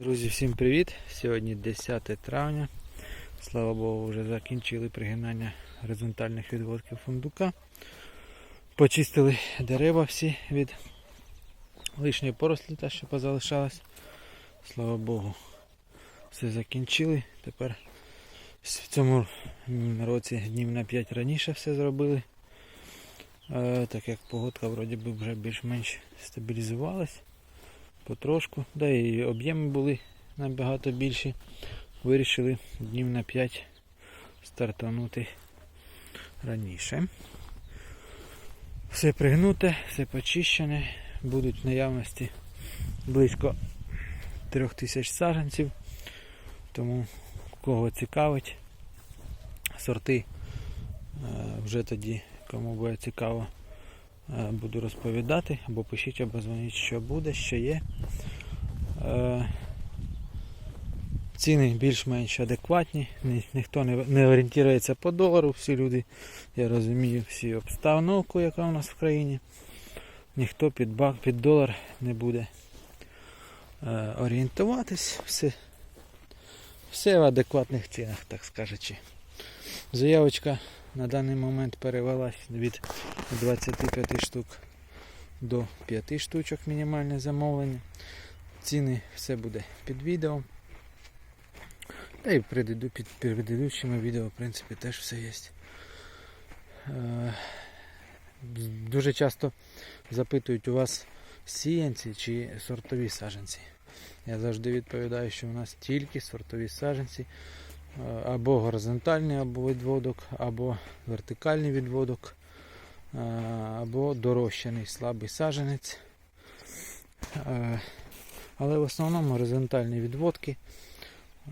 Друзі, всім привіт! Сьогодні 10 травня. Слава Богу, вже закінчили пригинання горизонтальних відводків фундука. Почистили дерева всі від лишньої порослі, та що позалишалась. Слава Богу, все закінчили. Тепер в цьому році днів на 5 раніше все зробили. Е, так як погодка вроді би вже більш-менш стабілізувалась потрошку. Да і об'єми були набагато більші. Вирішили днів на 5 стартанути раніше. Все пригнуте, все почищене, будуть в наявності близько 3000 саджанців. Тому кого цікавить, сорти е, вже тоді, кому буде цікаво, буду розповідати, або пишіть, або дзвоніть, що буде, що є. Е, Ціни більш-менш адекватні, Ні- ніхто не, не орієнтується по долару, всі люди, я розумію, всі обстановку, яка у нас в країні. Ніхто під, бак, під долар не буде е, орієнтуватись, все, все в адекватних цінах, так скажучи. Заявочка на даний момент перевелась від 25 штук до 5 штучок мінімальне замовлення. Ціни все буде під відео. Та і під предыдущими відео, в принципі, теж все є. Е, Дуже часто запитують у вас сіянці чи сортові саджанці. Я завжди відповідаю, що у нас тільки сортові саджанці, е, або горизонтальний або відводок, або вертикальний відводок, е, або дорощений слабий саджанець. Е, Але в основному горизонтальні відводки.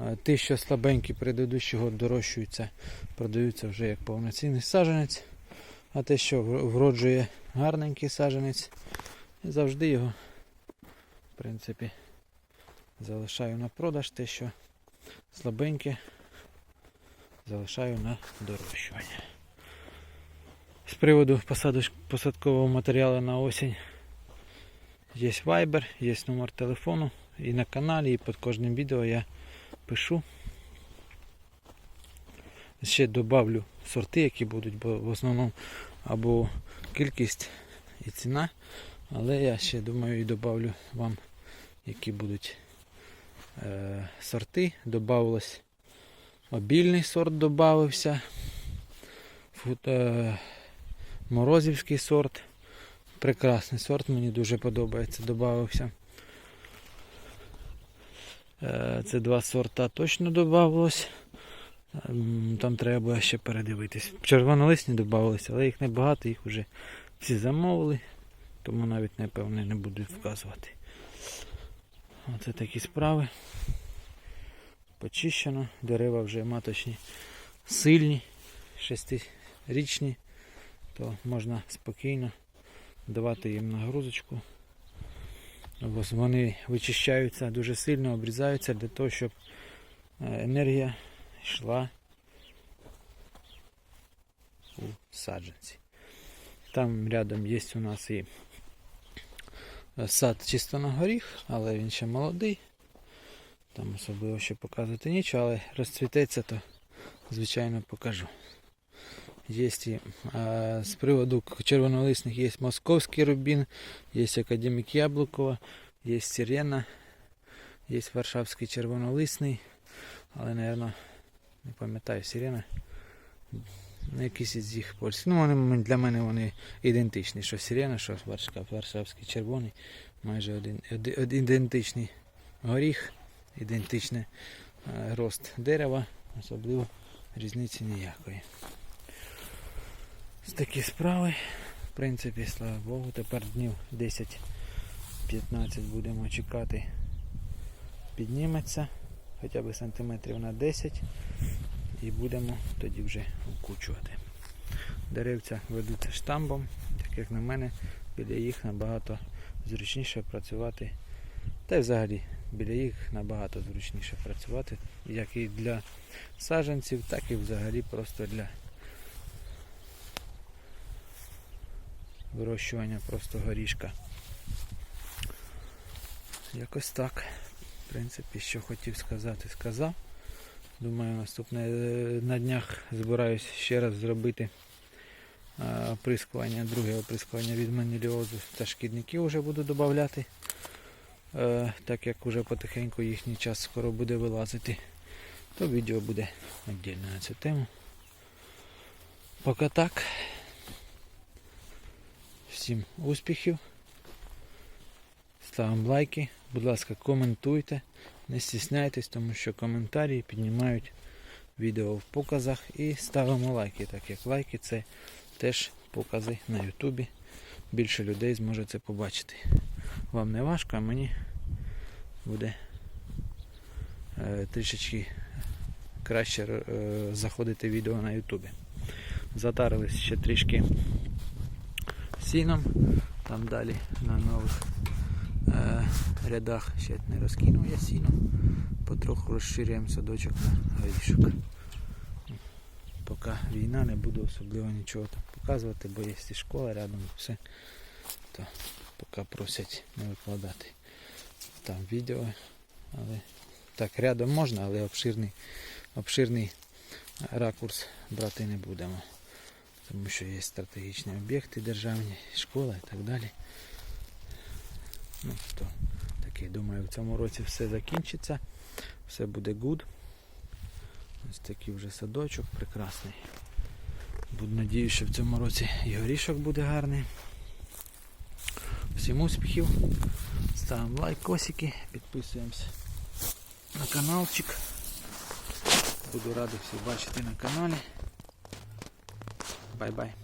Е, Ті, що слабенькі предыдущого дорощуються, продаються вже як повноцінний саджанець. А те, що вроджує гарненький саджанець, завжди його, в принципі, залишаю на продаж. Те, що слабеньке, залишаю на дорощування. З приводу посадкового матеріалу на осінь є Viber, є номер телефону і на каналі, і під кожним відео я пишу. Ще добавлю сорти, які будуть, бо в основному або кількість і ціна. Але я ще думаю і добавлю вам, які будуть е, сорти. Добавилось обільний сорт додався. Е, морозівський сорт. Прекрасний сорт, мені дуже подобається, додався. Е, Це два сорта точно додавалось. Ем, Там треба буде ще передивитись. Червонолисні додавалися, але їх небагато, їх вже всі замовили, тому навіть напевне не буду вказувати. Оце такі справи. Почищено, дерева вже маточні, сильні, шестирічні, то можна спокійно давати їм нагрузочку. Вони вичищаються дуже сильно, обрізаються для того, щоб е, енергія йшла у саджанці. Там рядом є у нас і е, сад чисто на горіх, але він ще молодий. Там особливо ще показувати нічого, але розцвітеться, то звичайно покажу. Є з приводу червонолисних є московський рубін, є академік Яблукова, є сирена, є варшавський червонолисний, але, мабуть, не пам'ятаю сирена. Ну, Якісь із їх польських. Ну, вони для мене вони ідентичні. Що сирена, що варшавський червоний. Майже один, оди- од- ідентичний горіх, ідентичний е, рост дерева, особливо різниці ніякої. Ось такі справи. В принципі, слава Богу, тепер днів 10-15 будемо чекати. Підніметься хоча б сантиметрів на 10 і будемо тоді вже вкучувати. Деревця ведуться штамбом, так як на мене, біля їх набагато зручніше працювати. Та й взагалі біля їх набагато зручніше працювати, як і для саджанців, так і взагалі просто для вирощування просто горішка. Якось так. в принципі, що хотів сказати, сказав. Думаю, наступне е, на днях збираюсь ще раз зробити е, оприскування, друге оприскування від маніліозу та шкідників вже буду додавати, е, так як уже потихеньку їхній час скоро буде вилазити. То відео буде віддільно на цю тему. Поки так. Всім успіхів. Ставимо лайки. Будь ласка, коментуйте. Не стісняйтесь, тому що коментарі піднімають відео в показах і ставимо лайки, так як лайки це теж покази на Ютубі. Більше людей зможе це побачити. Вам не важко, а мені буде е, трішечки краще е, заходити відео на Ютубі. Затарились ще трішки сіном, там далі на нових е, рядах ще не розкинув я сіно. Потроху розширюємо садочок на горішок. Поки війна не буду особливо нічого там показувати, бо є і школа рядом, все. То поки просять не викладати там відео. Але так, рядом можна, але обширний, обширний ракурс брати не будемо. Тому що є стратегічні об'єкти державні, школа і так далі. Ну, то таке, думаю, в цьому році все закінчиться, все буде good. Ось такий вже садочок прекрасний. Буду надію, що в цьому році і горішок буде гарний. Всім успіхів. Ставимо лайк, косики, підписуємося на каналчик. Буду радий всіх бачити на каналі. Бай-бай.